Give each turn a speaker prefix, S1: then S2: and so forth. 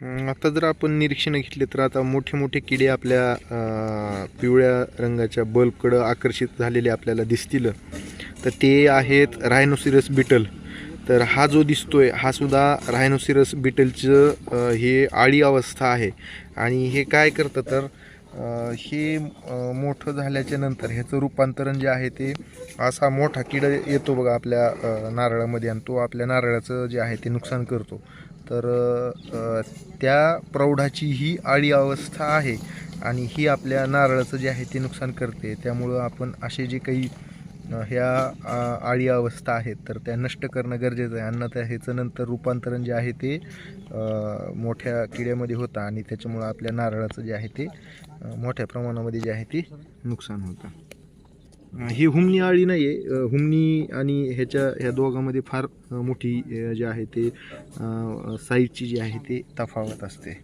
S1: आता जर आपण निरीक्षण घेतले तर आता मोठे मोठे किडे आपल्या पिवळ्या रंगाच्या बल्बकडं आकर्षित झालेले आपल्याला दिसतील. तर ते आहेत रायनोसिरस बिटल तर हा जो दिसतोय हा सुद्धा रायनोसिरस बिटलचं हे आळी अवस्था आहे. आणि हे काय करतं तर हे मोठं झाल्याच्यानंतर ह्याचं रूपांतरण जे आहे ते असा मोठा किडा येतो बघा आपल्या नारळामध्ये आणि तो आपल्या नारळाचं जे आहे ते नुकसान करतो. तर त्या प्रौढाची ही आळी अवस्था आहे आणि ही आपल्या नारळाचं जे आहे ते नुकसान करते. त्यामुळं आपण असे जे काही ह्या आळी अवस्था आहेत तर त्या नष्ट करणं गरजेचं आहे. अन्यथा ह्याचं नंतर रूपांतरण जे आहे ते मोठ्या किड्यामध्ये होतं आणि त्याच्यामुळं आपल्या नारळाचं जे आहे ते मोठ्या प्रमाणामध्ये जे आहे ते नुकसान होतं. ही हुमणी आळी नाही आहे हुमणी आणि ह्याच्या ह्या दोघांमध्ये फार मोठी जे आहे ते साईजची जी आहे ते तफावत असते.